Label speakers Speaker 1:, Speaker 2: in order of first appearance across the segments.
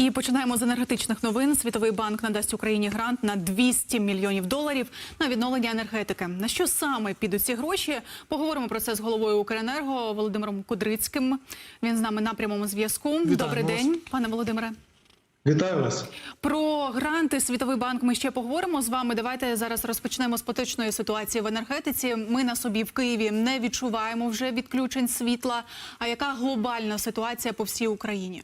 Speaker 1: І починаємо з енергетичних новин. Світовий банк надасть Україні грант на 200 мільйонів доларів на відновлення енергетики. На що саме підуть ці гроші? Поговоримо про це з головою Укренерго Володимиром Кудрицьким. Він з нами на прямому зв'язку. Добрий
Speaker 2: вас.
Speaker 1: день, пане Володимире.
Speaker 2: Вітаю вас.
Speaker 1: Про гранти Світовий банк ми ще поговоримо з вами. Давайте зараз розпочнемо з поточної ситуації в енергетиці. Ми на собі в Києві не відчуваємо вже відключень світла. А яка глобальна ситуація по всій Україні?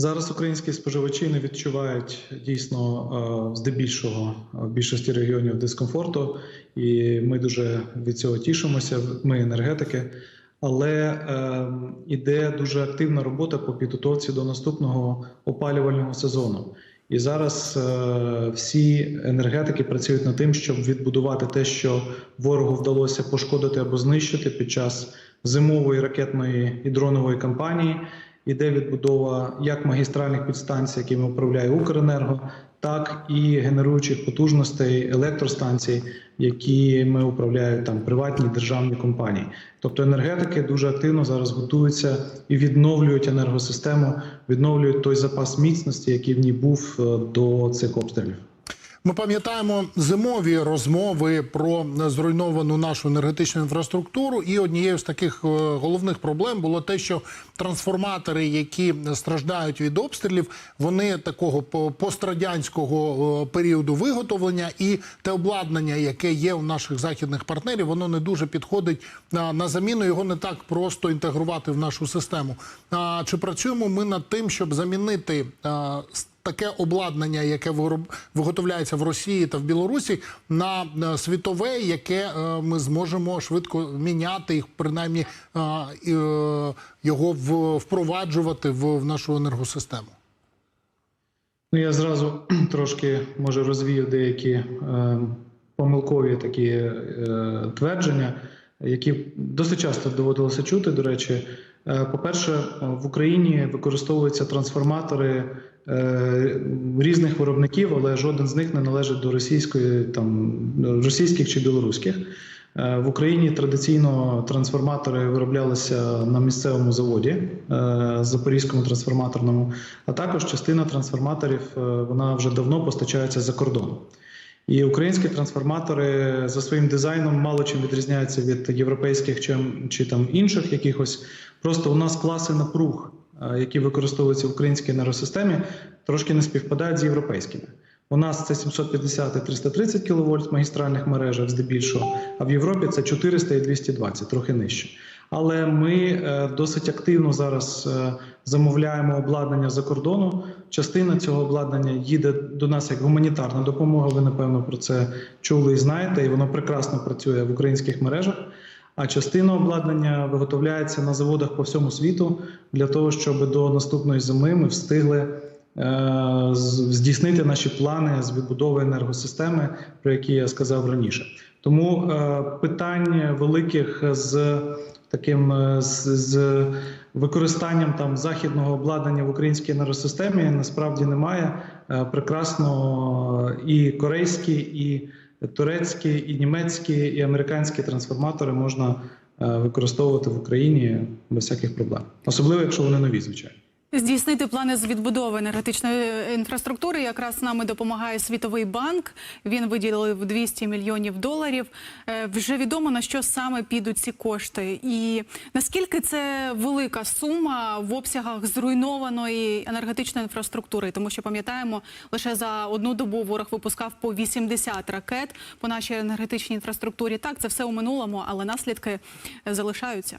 Speaker 2: Зараз українські споживачі не відчувають дійсно е, здебільшого е, в більшості регіонів дискомфорту, і ми дуже від цього тішимося. Ми енергетики. Але е, іде дуже активна робота по підготовці до наступного опалювального сезону. І зараз всі енергетики працюють над тим, щоб відбудувати те, що ворогу вдалося пошкодити або знищити під час зимової ракетної і дронової кампанії. Іде відбудова як магістральних підстанцій, якими управляє Укренерго, так і генеруючих потужностей електростанцій, якими управляють там приватні державні компанії. Тобто енергетики дуже активно зараз готуються і відновлюють енергосистему, відновлюють той запас міцності, який в ній був е, до цих обстрілів.
Speaker 3: Ми пам'ятаємо зимові розмови про зруйновану нашу енергетичну інфраструктуру. І однією з таких е, головних проблем було те, що трансформатори, які страждають від обстрілів, вони такого по- пострадянського е, періоду виготовлення, і те обладнання, яке є у наших західних партнерів, воно не дуже підходить на, заміну. Його не так просто інтегрувати в нашу систему. Чи працюємо ми над тим, щоб замінити? Таке обладнання, яке виготовляється в Росії та в Білорусі, на е, світове, яке е, ми зможемо швидко міняти їх, принаймні е, його впроваджувати в, нашу енергосистему.
Speaker 2: Ну я зразу трошки може розвію деякі помилкові такі твердження, які досить часто доводилося чути. До речі, Е, по-перше, в Україні використовуються трансформатори різних виробників, але жоден з них не належить до російської там російських чи білоруських. Е, В Україні традиційно трансформатори вироблялися на місцевому заводі е, Запорізькому трансформаторному, а також частина трансформаторів е, вона вже давно постачається за кордон. І українські трансформатори за своїм дизайном мало чим відрізняються від європейських чи, чи там інших якихось. Просто у нас класи напруг, е, які використовуються в українській енергосистемі, трошки не співпадають з європейськими. У нас це 750 і 330 кВт в магістральних мережах здебільшого, а в Європі це 400 і 220, трохи нижче. Але ми е, досить активно зараз е, замовляємо обладнання за кордону. Частина цього обладнання їде до нас як гуманітарна допомога. Ви напевно про це чули і знаєте, і воно прекрасно працює в українських мережах. А частина обладнання виготовляється на заводах по всьому світу для того, щоб до наступної зими ми встигли е, здійснити наші плани з відбудови енергосистеми, про які я сказав раніше. Тому е, питань великих з таким е, з, з використанням там західного обладнання в українській енергосистемі насправді немає. Прекрасно і корейські, і турецькі, і німецькі, і американські трансформатори можна е, використовувати в Україні без всяких проблем, особливо якщо вони нові, звичайно.
Speaker 1: Здійснити плани з відбудови енергетичної інфраструктури якраз нами допомагає Світовий банк. Він виділив 200 мільйонів доларів. Е, Вже відомо на що саме підуть ці кошти, і наскільки це велика сума в обсягах зруйнованої енергетичної інфраструктури, тому що пам'ятаємо, лише за одну добу ворог випускав по 80 ракет по нашій енергетичній інфраструктурі. Так, це все у минулому, але наслідки е, залишаються.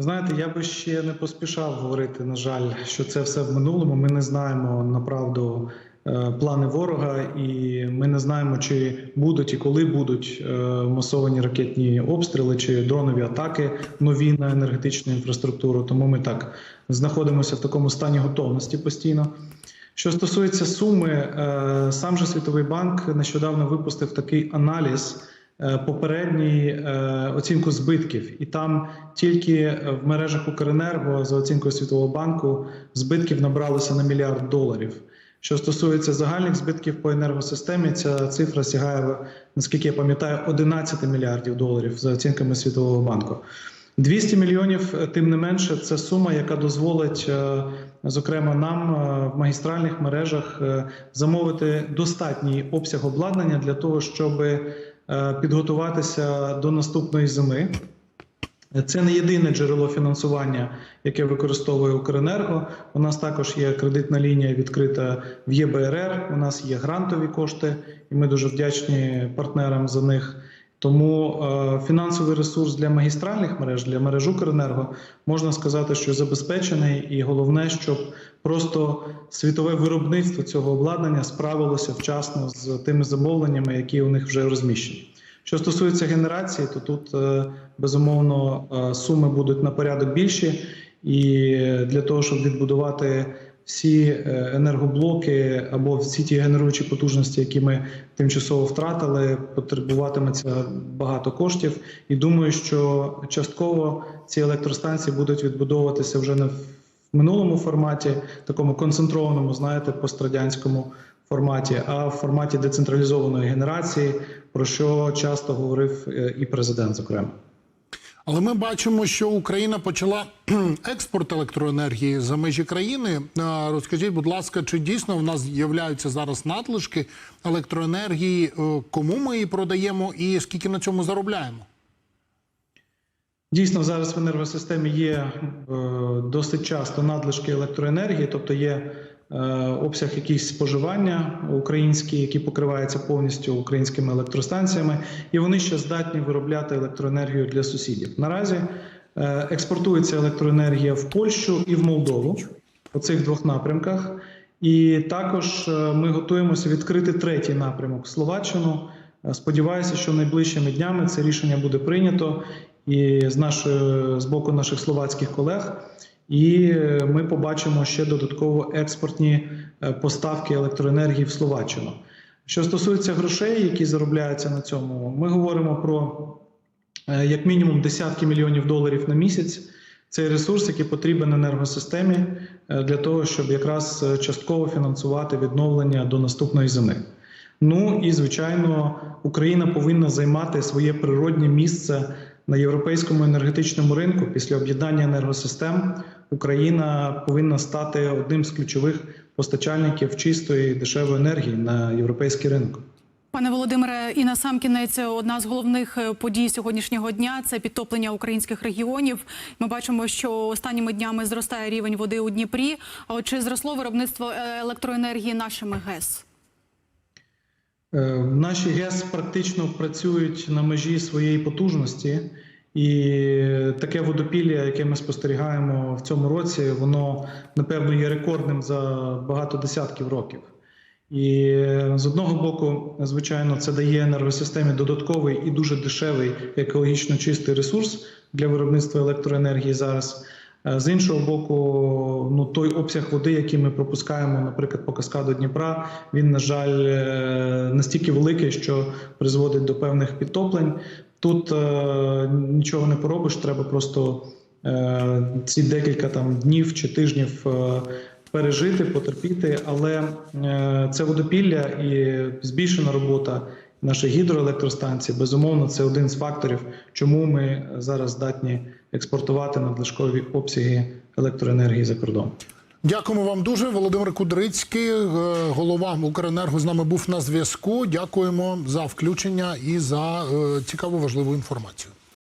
Speaker 2: Знаєте, я би ще не поспішав говорити, на жаль, що це все в минулому. Ми не знаємо направду е, плани ворога, і ми не знаємо, чи будуть і коли будуть е, масовані ракетні обстріли чи дронові атаки нові на енергетичну інфраструктуру. Тому ми так знаходимося в такому стані готовності постійно. Що стосується суми, е, сам же Світовий банк нещодавно випустив такий аналіз попередній е, оцінку збитків, і там тільки в мережах Укренерго за оцінкою Світового банку збитків набралося на мільярд доларів. Що стосується загальних збитків по енергосистемі, ця цифра сягає, наскільки я пам'ятаю, 11 мільярдів доларів за оцінками Світового банку. 200 мільйонів, е, тим не менше, це сума, яка дозволить е, зокрема нам е, в магістральних мережах е, замовити достатній обсяг обладнання для того, щоб е, підготуватися до наступної зими. Це не єдине джерело фінансування, яке використовує Укренерго. У нас також є кредитна лінія відкрита в ЄБРР. У нас є грантові кошти, і ми дуже вдячні партнерам за них. Тому е, фінансовий ресурс для магістральних мереж, для мереж Укренерго можна сказати, що забезпечений, і головне, щоб просто світове виробництво цього обладнання справилося вчасно з тими замовленнями, які у них вже розміщені. Що стосується генерації, то тут е, безумовно е, суми будуть на порядок більші, і для того, щоб відбудувати всі е, енергоблоки або всі ті генеруючі потужності, які ми тимчасово втратили, потребуватиметься багато коштів. І думаю, що частково ці електростанції будуть відбудовуватися вже не в минулому форматі, такому концентрованому, знаєте, пострадянському форматі, а в форматі децентралізованої генерації, про що часто говорив е, і президент, зокрема.
Speaker 3: Але ми бачимо, що Україна почала експорт електроенергії за межі країни. Розкажіть, будь ласка, чи дійсно в нас з'являються зараз надлишки електроенергії? Е, Кому ми її продаємо і скільки на цьому заробляємо?
Speaker 2: Дійсно, зараз в енергосистемі є е, досить часто надлишки електроенергії, тобто є е, обсяг якісь споживання українські, які покриваються повністю українськими електростанціями, і вони ще здатні виробляти електроенергію для сусідів. Наразі е, експортується електроенергія в Польщу і в Молдову у цих двох напрямках. І також ми готуємося відкрити третій напрямок Словаччину. Сподіваюся, що найближчими днями це рішення буде прийнято і з нашої з боку наших словацьких колег. І е, ми побачимо ще додатково експортні е, поставки електроенергії в Словаччину. Що стосується грошей, які заробляються на цьому, ми говоримо про е, як мінімум десятки мільйонів доларів на місяць. Цей ресурс, який потрібен енергосистемі для того, щоб якраз частково фінансувати відновлення до наступної зими. Ну і звичайно, Україна повинна займати своє природнє місце на європейському енергетичному ринку. Після об'єднання енергосистем Україна повинна стати одним з ключових постачальників чистої дешевої енергії на європейський ринок.
Speaker 1: Пане Володимире, і на сам кінець одна з головних подій сьогоднішнього дня це підтоплення українських регіонів. Ми бачимо, що останніми днями зростає рівень води у Дніпрі. А чи зросло виробництво електроенергії нашими ГЕС?
Speaker 2: Е, Наші ГЕС практично працюють на межі своєї потужності, і таке водопілля, яке ми спостерігаємо в цьому році, воно напевно є рекордним за багато десятків років. І е, з одного боку, звичайно, це дає енергосистемі додатковий і дуже дешевий екологічно чистий ресурс для виробництва електроенергії зараз. Е, З іншого боку, ну той обсяг води, який ми пропускаємо, наприклад, по каскаду Дніпра, він на жаль е, настільки великий, що призводить до певних підтоплень. Тут е, нічого не поробиш, треба просто е, ці декілька там днів чи тижнів е, пережити, потерпіти. Але е, це водопілля і збільшена робота наших гідроелектростанції, Безумовно, це один з факторів, чому ми зараз здатні експортувати надлишкові обсяги електроенергії за кордон.
Speaker 3: Дякуємо вам дуже. Володимир Кудрицький, е, голова Укренерго, з нами був на зв'язку. Дякуємо за включення і за е, цікаву важливу інформацію.